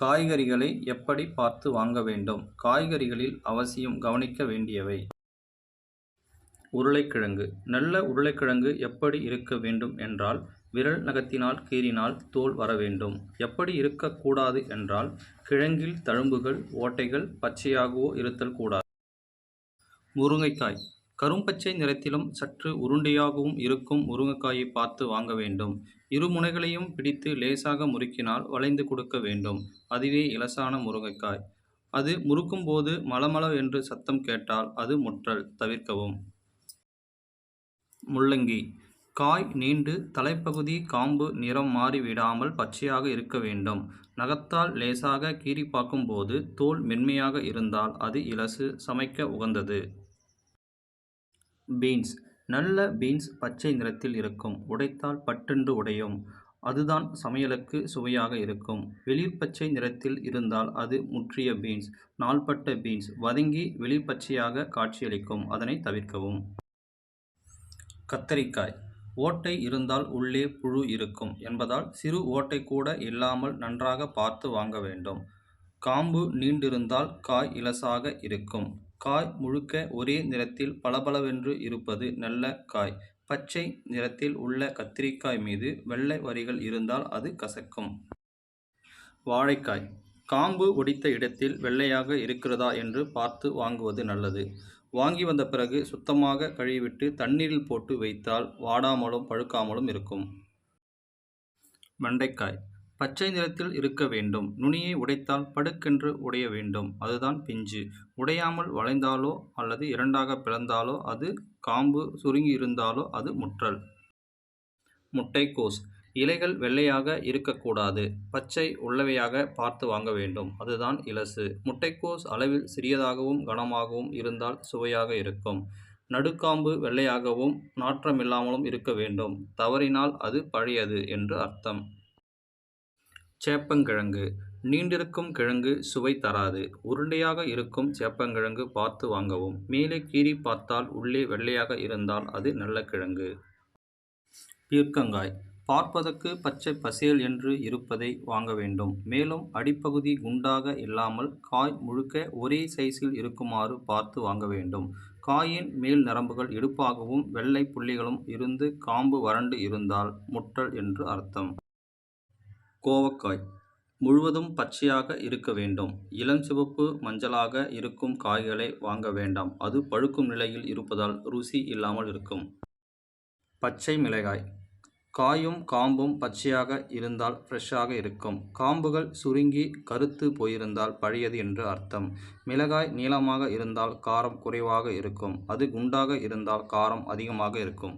காய்கறிகளை எப்படி பார்த்து வாங்க வேண்டும்? காய்கறிகளில் அவசியம் கவனிக்க வேண்டியவை. உருளைக்கிழங்கு. நல்ல உருளைக்கிழங்கு எப்படி இருக்க வேண்டும் என்றால் விரல் நகத்தினால் கீறினால் தோல் வர வேண்டும். எப்படி இருக்கக்கூடாது என்றால் கிழங்கில் தழும்புகள் ஓட்டைகள் பச்சையாகவோ இருத்தல் கூடாது. முருங்கைக்காய். கரும்பச்சை நிறத்திலும் சற்று உருண்டையாகவும் இருக்கும் முருங்கைக்காயை பார்த்து வாங்க வேண்டும். இரு முனைகளையும் பிடித்து லேசாக முறுக்கினால் வளைந்து கொடுக்க வேண்டும். அதுவே இலசான முருங்கைக்காய். அது முறுக்கும் போது மளமள என்று சத்தம் கேட்டால் அது முற்றல் தவிர்க்கவும். முள்ளங்கி. காய் நீண்டு தலைப்பகுதி காம்பு நிறம் மாறி விடாமல் பச்சையாக இருக்க வேண்டும். நகத்தால் லேசாக கீறி பார்க்கும்போது தோல் மென்மையாக இருந்தால் அது இலசு சமைக்க உகந்தது. பீன்ஸ். நல்ல பீன்ஸ் பச்சை நிறத்தில் இருக்கும். உடைத்தால் பட்டென்று உடையும். அதுதான் சமையலுக்கு சுவையாக இருக்கும். வெளிர் பச்சை நிறத்தில் இருந்தால் அது முற்றிய பீன்ஸ். நாள்பட்ட பீன்ஸ். வதங்கி வெளிர் பச்சையாக காட்சியளிக்கும். அதனை தவிர்க்கவும். கத்தரிக்காய். ஓட்டை இருந்தால் உள்ளே புழு இருக்கும் என்பதால் சிறு ஓட்டை கூட இல்லாமல் நன்றாக பார்த்து வாங்க வேண்டும். காம்பு நீண்டிருந்தால் காய் இலசாக இருக்கும். காய் முழுக்க ஒரே நிறத்தில் பளபளவென்று இருப்பது நல்ல காய். பச்சை நிறத்தில் உள்ள கத்திரிக்காய் மீது வெள்ளை வரிகள் இருந்தால் அது கசக்கும். வாழைக்காய். காம்பு ஒடித்த இடத்தில் வெள்ளையாக இருக்கிறதா என்று பார்த்து வாங்குவது நல்லது. வாங்கி வந்த பிறகு சுத்தமாக கழுவிவிட்டு தண்ணீரில் போட்டு வைத்தால் வாடாமலும் பழுக்காமலும் இருக்கும். வெண்டைக்காய். பச்சை நிறத்தில் இருக்க வேண்டும். நுனியை உடைத்தால் படுக்கென்று உடைய வேண்டும். அதுதான் பிஞ்சு. உடையாமல் வளைந்தாலோ அல்லது இரண்டாக பிளந்தாலோ அது காம்பு சுருங்கி இருந்தாலோ அது முற்றல். முட்டைக்கோஸ். இலைகள் வெள்ளையாக இருக்கக்கூடாது. பச்சை உள்ளவையாக பார்த்து வாங்க வேண்டும். அதுதான் இலசு. முட்டைக்கோஸ் அளவில் சிறியதாகவும் கனமாகவும் இருந்தால் சுவையாக இருக்கும். நடுக்காம்பு வெள்ளையாகவும் நாற்றமில்லாமலும் இருக்க வேண்டும். தவறினால் அது பழையது என்று அர்த்தம். சேப்பங்கிழங்கு. நீண்டிருக்கும் கிழங்கு சுவை தராது. உருண்டையாக இருக்கும் சேப்பங்கிழங்கு பார்த்து வாங்கவும். மேலே கீறி பார்த்தால் உள்ளே வெள்ளையாக இருந்தால் அது நல்ல கிழங்கு. பீர்க்கங்காய். பார்ப்பதற்கு பச்சை பசேல் என்று இருப்பதை வாங்க வேண்டும். மேலும் அடிப்பகுதி குண்டாக இல்லாமல் காய் முழுக்க ஒரே சைஸில் இருக்குமாறு பார்த்து வாங்க வேண்டும். காயின் மேல் நரம்புகள் இடுப்பாகவும் வெள்ளை புள்ளிகளும் இருந்து காம்பு வறண்டு இருந்தால் முட்டல் என்று அர்த்தம். கோவக்காய். முழுவதும் பச்சையாக இருக்க வேண்டும். இளஞ்சிவப்பு மஞ்சளாக இருக்கும் காய்களை வாங்க வேண்டாம். அது பழுக்கும் நிலையில் இருப்பதால் ருசி இல்லாமல் இருக்கும். பச்சை மிளகாய். காயும் காம்பும் பச்சையாக இருந்தால் ஃப்ரெஷ்ஷாக இருக்கும். காம்புகள் சுருங்கி கருத்து போயிருந்தால் பழையது என்று அர்த்தம். மிளகாய் நீளமாக இருந்தால் காரம் குறைவாக இருக்கும். அது குண்டாக இருந்தால் காரம் அதிகமாக இருக்கும்.